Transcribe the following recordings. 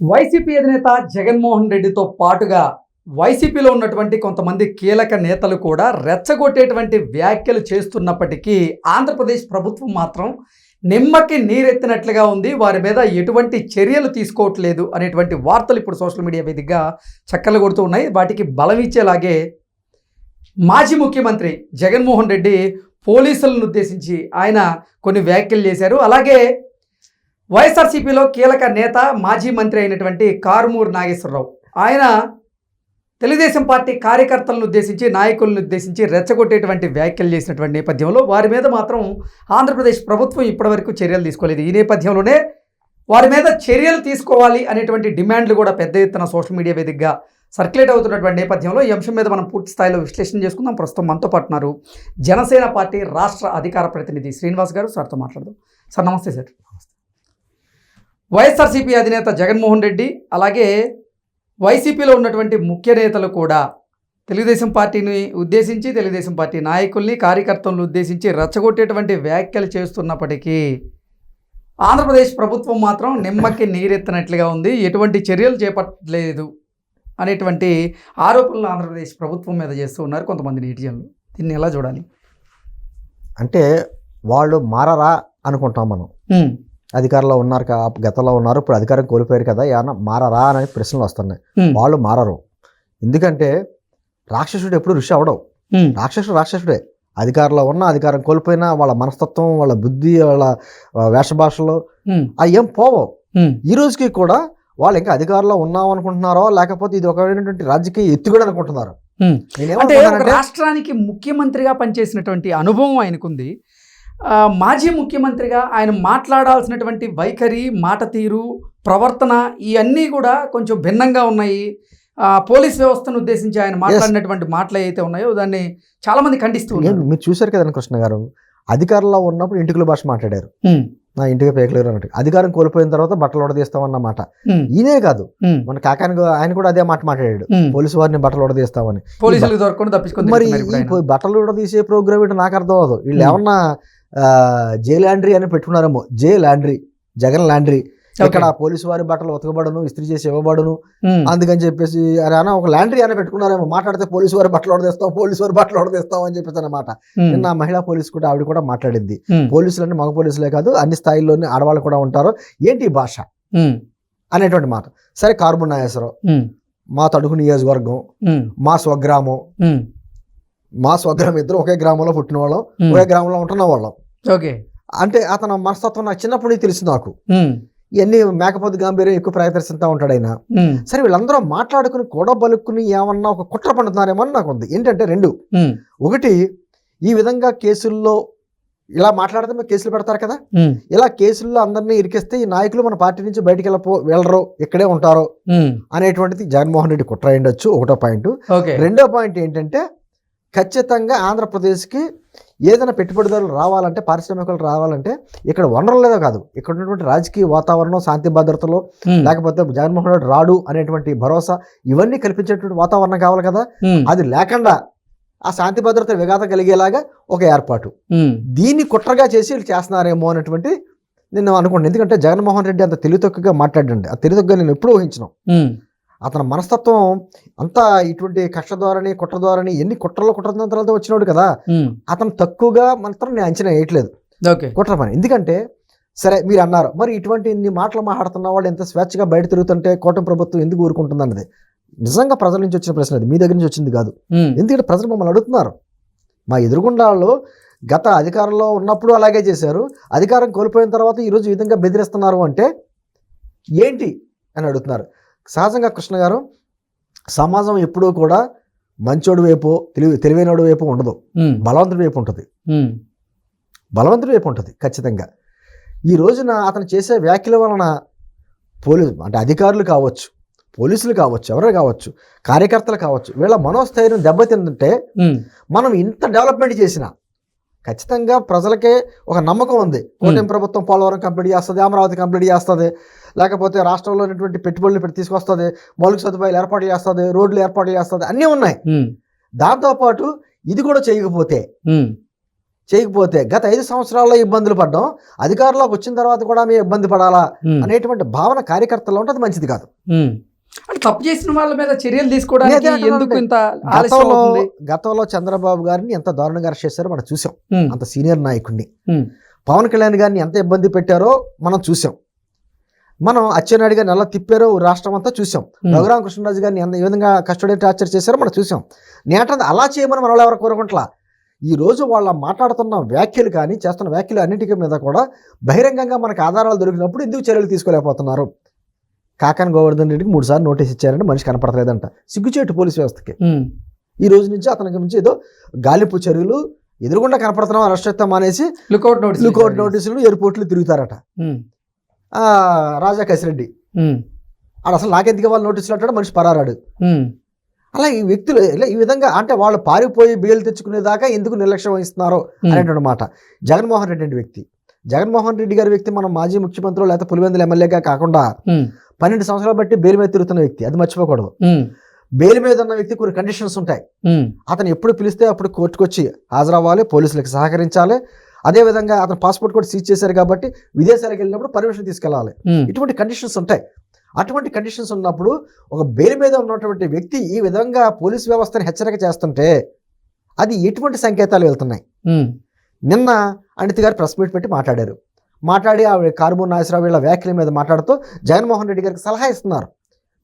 YCP అధినేత జగన్మోహన్ రెడ్డితో పాటుగా వైసీపీలో ఉన్నటువంటి కొంతమంది కీలక నేతలు కూడా రెచ్చగొట్టేటువంటి వ్యాఖ్యలు చేస్తున్నప్పటికీ ఆంధ్రప్రదేశ్ ప్రభుత్వం మాత్రం నిమ్మకి నీరెత్తినట్లుగా ఉంది. వారి మీద ఎటువంటి చర్యలు తీసుకోవట్లేదు అనేటువంటి వార్తలు ఇప్పుడు సోషల్ మీడియా వేదికగా చక్కలు కొడుతూ ఉన్నాయి. వాటికి బలం ఇచ్చేలాగే మాజీ ముఖ్యమంత్రి జగన్మోహన్ రెడ్డి పోలీసులను ఉద్దేశించి ఆయన కొన్ని వ్యాఖ్యలు చేశారు. అలాగే వైఎస్ఆర్సీపీలో కీలక నేత మాజీ మంత్రి అయినటువంటి కారుమూరు నాగేశ్వరరావు. ఆయన తెలుగుదేశం పార్టీ కార్యకర్తలను ఉద్దేశించి నాయకులను ఉద్దేశించి రెచ్చగొట్టేటువంటి వ్యాఖ్యలు చేసినటువంటి నేపథ్యంలో వారి మీద మాత్రం ఆంధ్రప్రదేశ్ ప్రభుత్వం ఇప్పటివరకు చర్యలు తీసుకోలేదు. ఈ నేపథ్యంలోనే వారి మీద చర్యలు తీసుకోవాలి అనేటువంటి డిమాండ్లు కూడా పెద్ద ఎత్తున సోషల్ మీడియా వేదికగా సర్క్యులేట్ అవుతున్నటువంటి నేపథ్యంలో ఈ అంశం మీద మనం పూర్తి స్థాయిలో విశ్లేషణ చేసుకుందాం. ప్రస్తుతం మనతో పాటున్నారు జనసేన పార్టీ రాష్ట్ర అధికార ప్రతినిధి శ్రీనివాస్ గారు. సార్తో మాట్లాడదాం. సార్ నమస్తే సార్. వైఎస్ఆర్సీపీ అధినేత జగన్మోహన్ రెడ్డి అలాగే వైసీపీలో ఉన్నటువంటి ముఖ్య నేతలు కూడా తెలుగుదేశం పార్టీని ఉద్దేశించి తెలుగుదేశం పార్టీ నాయకుల్ని కార్యకర్తలను ఉద్దేశించి రెచ్చగొట్టేటువంటి వ్యాఖ్యలు చేస్తున్నప్పటికీ ఆంధ్రప్రదేశ్ ప్రభుత్వం మాత్రం నిమ్మకి నీరెత్తినట్లుగా ఉంది. ఎటువంటి చర్యలు చేపట్టలేదు అనేటువంటి ఆరోపణలు ఆంధ్రప్రదేశ్ ప్రభుత్వం మీద చేస్తూ ఉన్నారు కొంతమంది నీటిజన్లు. దీన్ని ఎలా చూడాలి? అంటే వాళ్ళు మారరా అనుకుంటాం మనం. అధికారంలో ఉన్నారు గతంలో ఉన్నారు ఇప్పుడు అధికారం కోల్పోయారు కదా ఏమన్నా మారరా అనే ప్రశ్నలు వస్తున్నాయి. వాళ్ళు మారరు. ఎందుకంటే రాక్షసుడు ఎప్పుడు ఋషి అవడం. రాక్షసుడు రాక్షసుడే. అధికారంలో ఉన్న అధికారం కోల్పోయినా వాళ్ళ మనస్తత్వం వాళ్ళ బుద్ధి వాళ్ళ ఆ, వేష భాషలు ఉమ్, అవి ఏం పోవవు ఉమ్, ఈ రోజుకి కూడా వాళ్ళు ఇంకా అధికారంలో ఉన్నాం అనుకుంటున్నారో లేకపోతే ఇది ఒక రాజకీయ ఎత్తుగడ అనుకుంటున్నారు. రాష్ట్రానికి ముఖ్యమంత్రిగా పనిచేసినటువంటి అనుభవం ఆయనకుంది. మాజీ ముఖ్యమంత్రిగా ఆయన మాట్లాడాల్సినటువంటి వైఖరి మాట తీరు ప్రవర్తన ఇవన్నీ కూడా కొంచెం భిన్నంగా ఉన్నాయి. ఆ, పోలీస్ వ్యవస్థను ఉద్దేశించి ఆయన మాట్లాడినటువంటి మాటలు ఏవైతే ఉన్నాయో దాన్ని చాలా మంది ఖండిస్తూ ఉన్నారు. మీరు చూశారు కదండి కృష్ణ గారు? అధికారంలో ఉన్నప్పుడు ఇంటికుల భాష మాట్లాడారు. నా ఇంటికి పేకలేరు అన్నట్టు. అధికారం కోల్పోయిన తర్వాత బట్టలు ఉడదీస్తామన్న మాట. ఉమ్, ఈయనే కాదు. మన కాకాని ఆయన కూడా అదే మాట మాట్లాడాడు. పోలీసు వారిని బట్టలు ఉడదీస్తామని. మరి ఈ బట్టలు ఉడదీసే ప్రోగ్రామ్ ఏంటో నాకు అర్థం అవ్వదు. వీళ్ళు. ఏమన్నా జే లాండ్రీ అని పెట్టుకున్నారేమో. J laundry. జగన్ లాండ్రీ. ఇక్కడ పోలీసు వారి బట్టలు ఉతకబడును ఇస్త్రీ చేసి ఇవ్వబడును. ఉమ్, అందుకని చెప్పేసి అరే అన్న ఒక లాండ్రీ అని పెట్టుకున్నారేమో మాట్లాడితే పోలీసు వారి బట్టలు ఉడదీస్తాం పోలీసు వారి బట్టలు ఉడదీస్తాం అని చెప్పేసి అన్నమాట. ఉమ్, నిన్న మహిళా పోలీసు కూడా ఆవిడ కూడా మాట్లాడింది. ఉమ్, పోలీసులన్నీ మగ పోలీసులే కాదు అన్ని స్థాయిల్లోనే ఆడవాళ్ళు కూడా ఉంటారు. ఏంటి భాష? అనేటువంటి మాట. సరే కార్బన్ నాగేశ్వరరావు మా తడుకు నియోజకవర్గం. మా స్వగ్రామం. మా స్వగ్రామం ఇద్దరు ఒకే గ్రామంలో పుట్టిన వాళ్ళం. ఒకే గ్రామంలో ఉంటున్న వాళ్ళం ఓకే అంటే అతను మనస్తత్వం నాకు చిన్నప్పటి నుంచి తెలుసు నాకు. ఇవన్నీ మేకపోతు గాంభీర్యం ఎక్కువ ప్రయత్నిస్తూ ఉంటాడు ఆయన. సరే వీళ్ళందరూ మాట్లాడుకుని కూడా బలుక్కుని ఏమన్నా ఒక కుట్ర పండుతున్నారేమో అని నాకు ఉంది. ఏంటంటే రెండు. ఒకటి ఈ విధంగా కేసుల్లో ఇలా మాట్లాడితే మీరు కేసులు పెడతారు కదా? ఇలా కేసుల్లో అందరినీ ఇరికిస్తే ఈ నాయకులు మన పార్టీ నుంచి బయటికి వెళ్ళపో వెళ్ళరు ఇక్కడే ఉంటారు అనేటువంటిది జగన్మోహన్ రెడ్డి కుట్ర అయ్యుండొచ్చు ఒకటో పాయింట్. రెండో పాయింట్ ఏంటంటే ఖచ్చితంగా ఆంధ్రప్రదేశ్కి ఏదైనా పెట్టుబడిదారులు రావాలంటే పారిశ్రామికలు రావాలంటే ఇక్కడ వనరులు లేదో కాదు. ఇక్కడ ఉన్నటువంటి రాజకీయ వాతావరణం శాంతి భద్రతలు లేకపోతే జగన్మోహన్ రెడ్డి రాడు అనేటువంటి భరోసా ఇవన్నీ కల్పించేటువంటి వాతావరణం కావాలి కదా. అది లేకుండా ఆ శాంతి భద్రత విఘాతం కలిగేలాగా ఒక ఏర్పాటు. దీన్ని కుట్రగా చేసి వీళ్ళు చేస్తున్నారేమో అనేటువంటి నేను అనుకోండి. ఎందుకంటే జగన్మోహన్ రెడ్డి అంత తెలివితొక్కగా మాట్లాడండి. ఆ తెలివితొక్కగా నేను ఎప్పుడూ ఊహించను. అతని మనస్తత్వం అంతా ఇటువంటి కక్ష ధోరణి కుట్ర ధోరణి ఎన్ని కుట్రలో కుట్రతంత్రాలతో వచ్చినాడు కదా అతను తక్కువగా మాత్రం నేను అంచనా వేయట్లేదు. కుట్ర పని. ఎందుకంటే సరే మీరు అన్నారు మరి ఇటువంటి ఇన్ని మాటలు మాట్లాడుతున్న వాళ్ళు ఎంత స్వేచ్ఛగా బయట తిరుగుతుంటే కూటమి ప్రభుత్వం ఎందుకు ఊరుకుంటుంది అన్నది నిజంగా ప్రజల నుంచి వచ్చిన ప్రశ్న అది. మీ దగ్గర నుంచి వచ్చింది కాదు. ఎందుకంటే ప్రజలు మమ్మల్ని అడుగుతున్నారు. మా ఎదురుగుండాల్లో గత అధికారంలో ఉన్నప్పుడు అలాగే చేశారు. అధికారం కోల్పోయిన తర్వాత ఈరోజు ఈ విధంగా బెదిరిస్తున్నారు అంటే ఏంటి అని అడుగుతున్నారు. సహజంగా కృష్ణ గారు సమాజం ఎప్పుడూ కూడా మంచోడు వైపు తెలివి తెలివైనోడు వైపు ఉండదు. బలవంతుడి వైపు ఉంటుంది. బలవంతుడి వైపు ఉంటుంది ఖచ్చితంగా. ఈ రోజున అతను చేసే వ్యాఖ్యల వలన పోలీసు అంటే అధికారులు కావచ్చు పోలీసులు కావచ్చు ఎవరు కావచ్చు కార్యకర్తలు కావచ్చు వీళ్ళ మనోస్థైర్యం దెబ్బతిందంటే మనం ఇంత డెవలప్మెంట్ చేసినా ఖచ్చితంగా ప్రజలకే ఒక నమ్మకం ఉంది. కూటమి ప్రభుత్వం పోలవరం కంప్లీట్ చేస్తుంది అమరావతి కంప్లీట్ చేస్తుంది లేకపోతే రాష్ట్రంలో ఉన్నటువంటి పెట్టుబడులు పెట్టి తీసుకొస్తుంది మౌలిక సదుపాయాలు ఏర్పాటు చేస్తుంది రోడ్లు ఏర్పాటు చేస్తుంది అన్నీ ఉన్నాయి. దాంతోపాటు ఇది కూడా చేయకపోతే చేయకపోతే గత ఐదు సంవత్సరాల్లో ఇబ్బందులు పడ్డాం. అధికారంలోకి వచ్చిన తర్వాత కూడా మేము ఇబ్బంది పడాలా అనేటువంటి భావన కార్యకర్తల్లో ఉంటే అది మంచిది కాదు. అంటే తప్పు చేసిన వాళ్ళ మీద చర్యలు తీసుకోవడానికి ఎందుకు ఇంత గతంలో గతంలో చంద్రబాబు గారిని ఎంత దారుణంగా అరెస్ట్ చేశారో మనం చూసాం. అంత సీనియర్ నాయకుడిని. పవన్ కళ్యాణ్ గారిని ఎంత ఇబ్బంది పెట్టారో మనం చూసాం. మనం అచ్చెన్నాయుడు గారిని ఎలా తిప్పారో రాష్ట్రం అంతా చూసాం. రఘురామ కృష్ణరాజు గారిని ఎంత ఏ విధంగా కస్టడీ టార్చర్ చేశారో మనం చూసాం. నేటది అలా చేయమని మన ఎవరు కోరుకుంటలా? ఈ రోజు వాళ్ళ మాట్లాడుతున్న వ్యాఖ్యలు కానీ చేస్తున్న వ్యాఖ్యలు అన్నిటికీ మీద కూడా బహిరంగంగా మనకు ఆధారాలు దొరికినప్పుడు ఎందుకు చర్యలు తీసుకోలేకపోతున్నారు? కాకాని గోవర్ధన్ రెడ్డికి మూడు సార్లు నోటీస్ ఇచ్చారంటే మనిషి కనపడలేదంట సిగ్గుచేటు పోలీస్ వ్యవస్థకి. ఈ రోజు నుంచి అతనికి నుంచి ఏదో గాలింపు చర్యలు ఎదురుగుండా కనపడుతున్నాం అరెస్ట్ చేస్తాం అనేసి లుకౌట్ నోటీస్ లుకౌట్ నోటీసులు ఎయిర్పోర్ట్లు తిరుగుతారట. రాజా కసిరెడ్డి. ఆడు అసలు నాకెందుకు వాళ్ళు నోటీసులు అంటాడు మనిషి పరారాడు. అలా ఈ వ్యక్తులు ఈ విధంగా అంటే వాళ్ళు పారిపోయి బెయిల్ తెచ్చుకునేదాకా ఎందుకు నిర్లక్ష్యం వహిస్తున్నారో అనేటువంటి మాట. జగన్మోహన్ రెడ్డి అంటే వ్యక్తి. జగన్మోహన్ రెడ్డి గారి వ్యక్తి మనం మాజీ ముఖ్యమంత్రి లేకపోతే పులివెందుల ఎమ్మెల్యేగా కాకుండా పన్నెండు సంవత్సరాలు బట్టి బెయిల్ మీద తిరుగుతున్న వ్యక్తి అది మర్చిపోకూడదు. బెయిల్ మీద ఉన్న వ్యక్తి కొన్ని కండిషన్స్ ఉంటాయి. అతను ఎప్పుడు పిలిస్తే అప్పుడు కోర్టుకు వచ్చి హాజరవ్వాలి పోలీసులకు సహకరించాలి. అదేవిధంగా అతను పాస్పోర్ట్ కూడా సీజ్ చేశారు కాబట్టి విదేశాలకు వెళ్ళినప్పుడు పర్మిషన్ తీసుకెళ్ళాలి. ఇటువంటి కండిషన్స్ ఉంటాయి. అటువంటి కండిషన్స్ ఉన్నప్పుడు ఒక బెయిల్ మీద ఉన్నటువంటి వ్యక్తి ఈ విధంగా పోలీస్ వ్యవస్థను హెచ్చరిక చేస్తుంటే అది ఎటువంటి సంకేతాలు వెళ్తున్నాయి? నిన్న అనిత గారు ప్రెస్ మీట్ పెట్టి మాట్లాడారు. మాట్లాడి ఆవిడ కారుమూరి నాగేశ్వరరావు వీళ్ళ వ్యాఖ్యల మీద మాట్లాడుతూ జగన్మోహన్ రెడ్డి గారికి సలహా ఇస్తున్నారు.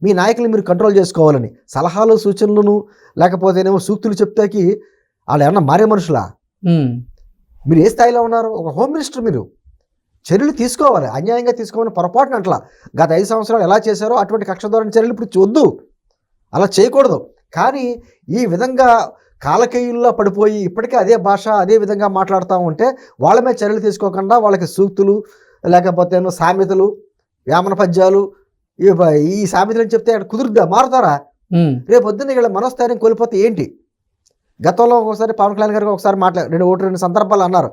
మీ నాయకులు మీరు కంట్రోల్ చేసుకోవాలని. సలహాలు సూచనలను లేకపోతేనేమో సూక్తులు చెప్తాకి వాళ్ళు ఏమన్నా మారే మనుషులా? మీరు ఏ స్థాయిలో ఉన్నారు? ఒక హోమ్ మినిస్టర్ మీరు. చర్యలు తీసుకోవాలి. అన్యాయంగా తీసుకోవాలని పొరపాటున అట్లా. గత ఐదు సంవత్సరాలు ఎలా చేశారో అటువంటి కక్ష ధోరణి చర్యలు ఇప్పుడు చూద్దు అలా చేయకూడదు. కానీ ఈ విధంగా కాలకేయుల్లో పడిపోయి ఇప్పటికే అదే భాష అదే విధంగా మాట్లాడుతూ ఉంటే వాళ్ళ మీద చర్యలు తీసుకోకుండా వాళ్ళకి సూక్తులు లేకపోతే సామెతలు వేమన పద్యాలు ఈ ఈ సామెతలు చెప్తే అక్కడ కుదురుద్దా? మారుతారా? రేపు పొద్దున్న వీళ్ళ మనోస్థైర్యం కోల్పోతే ఏంటి? గతంలో ఒకసారి పవన్ కళ్యాణ్ గారికి ఒకసారి మాట్లాడు రెండు ఒకటి రెండు సందర్భాలు అన్నారు.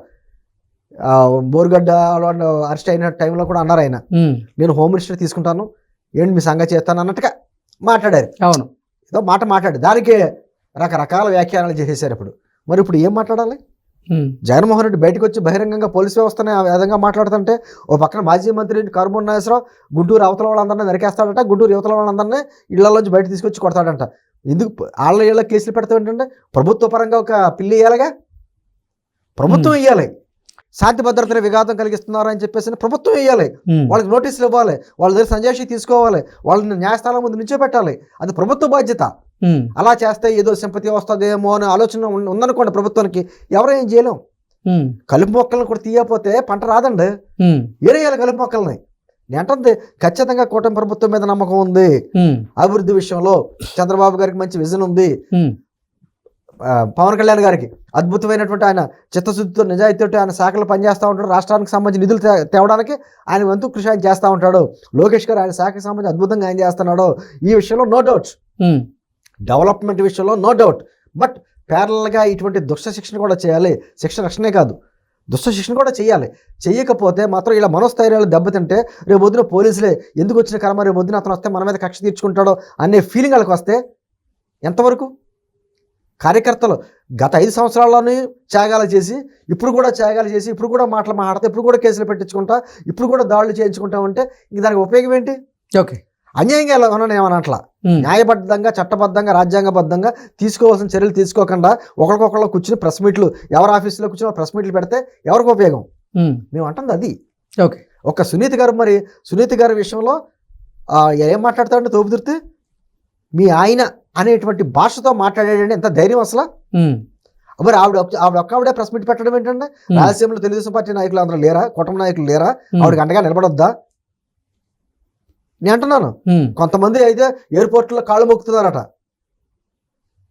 బోరుగడ్డ వాళ్ళు అరెస్ట్ అయిన టైంలో కూడా అన్నారు ఆయన. నేను హోమ్ మినిస్టర్ తీసుకుంటాను ఏంటి మీ సంగతి చేస్తాను అన్నట్టుగా మాట్లాడారు. అవును. ఏదో మాట మాట్లాడు దానికే రకరకాల వ్యాఖ్యానాలు చేసేసారు ఇప్పుడు. మరి ఇప్పుడు ఏం మాట్లాడాలి? జగన్మోహన్ రెడ్డి బయటకు వచ్చి బహిరంగంగా పోలీస్ వ్యవస్థని ఆ విధంగా మాట్లాడుతుంటే ఓ పక్కన మాజీ మంత్రి కారుమూరి నాగేశ్వరరావు గుంటూరు అవతల వాళ్ళందరినీ నరికేస్తాడట గుంటూరు యువతల వాళ్ళందరినీ ఇళ్ళలోంచి బయట తీసుకొచ్చి కొడతాడంట. ఎందుకు వాళ్ళ ఇళ్ళ కేసులు పెడతాం ఏంటంటే ప్రభుత్వ పరంగా ఒక పిల్లి ఇవ్వాలిగా ప్రభుత్వం ఇవ్వాలి శాంతి భద్రతల విఘాతం కలిగిస్తున్నారు అని చెప్పేసి ప్రభుత్వం ఉమ్, వాళ్ళకి నోటీసులు ఇవ్వాలి. వాళ్ళ దగ్గర సంజాషి తీసుకోవాలి. వాళ్ళని న్యాయస్థానం ముందు నిల్చోబెట్టాలి అది ప్రభుత్వ బాధ్యత. అలా చేస్తే ఏదో సింపతి వస్తుందేమో అనే ఆలోచన ఉందనుకోండి ప్రభుత్వానికి. ఎవరేం చేయలేం. కలుపు మొక్కలను కూడా తీయకపోతే పంట రాదండి. ఏరేయాలి కలుపు మొక్కల్ని. నేను అంటుంది ఖచ్చితంగా కూటమి ప్రభుత్వం మీద నమ్మకం ఉంది. అభివృద్ధి విషయంలో చంద్రబాబు గారికి మంచి విజన్ ఉంది. పవన్ కళ్యాణ్ గారికి అద్భుతమైనటువంటి ఆయన చిత్తశుద్ధితో నిజాయితీతో ఆయన శాఖలు పనిచేస్తూ ఉంటాడు. రాష్ట్రానికి సంబంధించి నిధులు తేవడానికి ఆయన వంతు కృషి ఆయన చేస్తూ ఉంటాడు. లోకేష్ గారు ఆయన శాఖకి సంబంధించి అద్భుతంగా ఆయన చేస్తున్నాడు. ఈ విషయంలో నో డౌట్ ఉమ్, డెవలప్మెంట్ విషయంలో నో డౌట్. బట్ ప్యారల్గా ఇటువంటి దుష్ట శిక్షణ కూడా చేయాలి. శిక్షణ రక్షణే కాదు. దుష్ట శిక్షణ కూడా చేయాలి. చేయకపోతే మాత్రం ఇలా మనోస్థైర్యాలు దెబ్బతింటే రేపు వద్దున పోలీసులే ఎందుకు వచ్చిన కర్మ? రేపు వద్దున అతను వస్తే మన మీద కక్ష తీర్చుకుంటాడో అనే ఫీలింగ్ వాళ్ళకి వస్తే ఎంతవరకు? కార్యకర్తలు గత ఐదు సంవత్సరాల్లోనే త్యాగాలు చేసి ఇప్పుడు కూడా త్యాగాలు చేసి ఇప్పుడు కూడా మాటలు మాట్లాడతా ఇప్పుడు కూడా కేసులు పెట్టించుకుంటా ఇప్పుడు కూడా దాడులు చేయించుకుంటా ఉంటే ఇంక దానికి ఉపయోగం ఏంటి? ఓకే. అన్యాయంగా ఎలా ఏమన్నా అట్లా న్యాయబద్ధంగా చట్టబద్ధంగా రాజ్యాంగబద్ధంగా తీసుకోవాల్సిన చర్యలు తీసుకోకుండా ఒకరికొకళ్ళు కూర్చుని ప్రెస్ మీట్లు ఎవరి ఆఫీసులో కూర్చుని ప్రెస్ మీట్లు పెడితే ఎవరికి ఉపయోగం? మేము అంటుంది అది. ఓకే. ఒక సునీత గారు మరి సునీత గారి విషయంలో ఏం మాట్లాడతాడంటే తోపుదుర్తి మీ ఆయన అనేటువంటి భాషతో మాట్లాడాడంటే ఎంత ధైర్యం అసలు? మరి ఆవిడ ఆవిడ ఒక్క ఆవిడే ప్రెస్ మీట్ పెట్టడం ఏంటంటే రాయలసీమలో తెలుగుదేశం పార్టీ నాయకులు అందరూ లేరా? కుటుంబ నాయకులు లేరా? ఆవిడకి అండగా నిలబడొద్దా? నేను అంటున్నాను. కొంతమంది అయితే ఎయిర్పోర్ట్లో కాళ్ళు మొక్కుతున్నారట.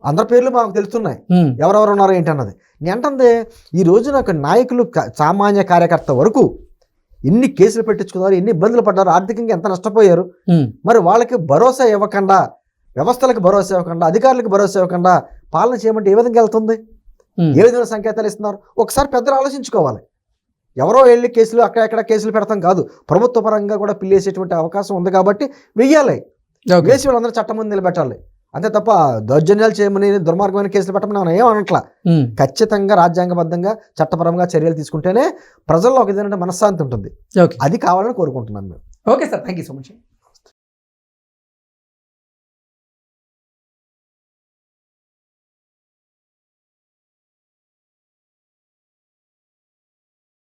అందరి పేర్లు మాకు తెలుస్తున్నాయి. ఎవరెవరు ఉన్నారో ఏంటి అన్నది. నేను అంటుంది ఈ రోజున ఒక నాయకులు సామాన్య కార్యకర్త వరకు ఎన్ని కేసులు పెట్టించుకున్నారు ఎన్ని ఇబ్బందులు పడ్డారు ఆర్థికంగా ఎంత నష్టపోయారు. మరి వాళ్ళకి భరోసా ఇవ్వకుండా వ్యవస్థలకు భరోసా ఇవ్వకుండా అధికారులకు భరోసా ఇవ్వకుండా పాలన చేయమంటే ఏ విధంగా వెళ్తుంది? ఏ విధమైన సంకేతాలు ఇస్తున్నారు? ఒకసారి పెద్దలు ఆలోచించుకోవాలి. ఎవరో వెళ్ళి కేసులు అక్కడెక్కడ కేసులు పెడతాం కాదు. ప్రభుత్వ పరంగా కూడా పిల్లేసేటువంటి అవకాశం ఉంది కాబట్టి వెయ్యాలి. వేసి వాళ్ళందరూ చట్టం ముందు నిలబెట్టాలి. అంతే తప్ప దౌర్జన్యాలు చేయమని దుర్మార్గమైన కేసులు పెట్టమని మనం ఏం అనట్లా? ఉమ్. ఖచ్చితంగా రాజ్యాంగబద్ధంగా చట్టపరంగా చర్యలు తీసుకుంటేనే ప్రజల్లో ఒక విధమైన మనశ్శాంతి ఉంటుంది. అది కావాలని కోరుకుంటున్నాను మేము. Okay sir thank you so much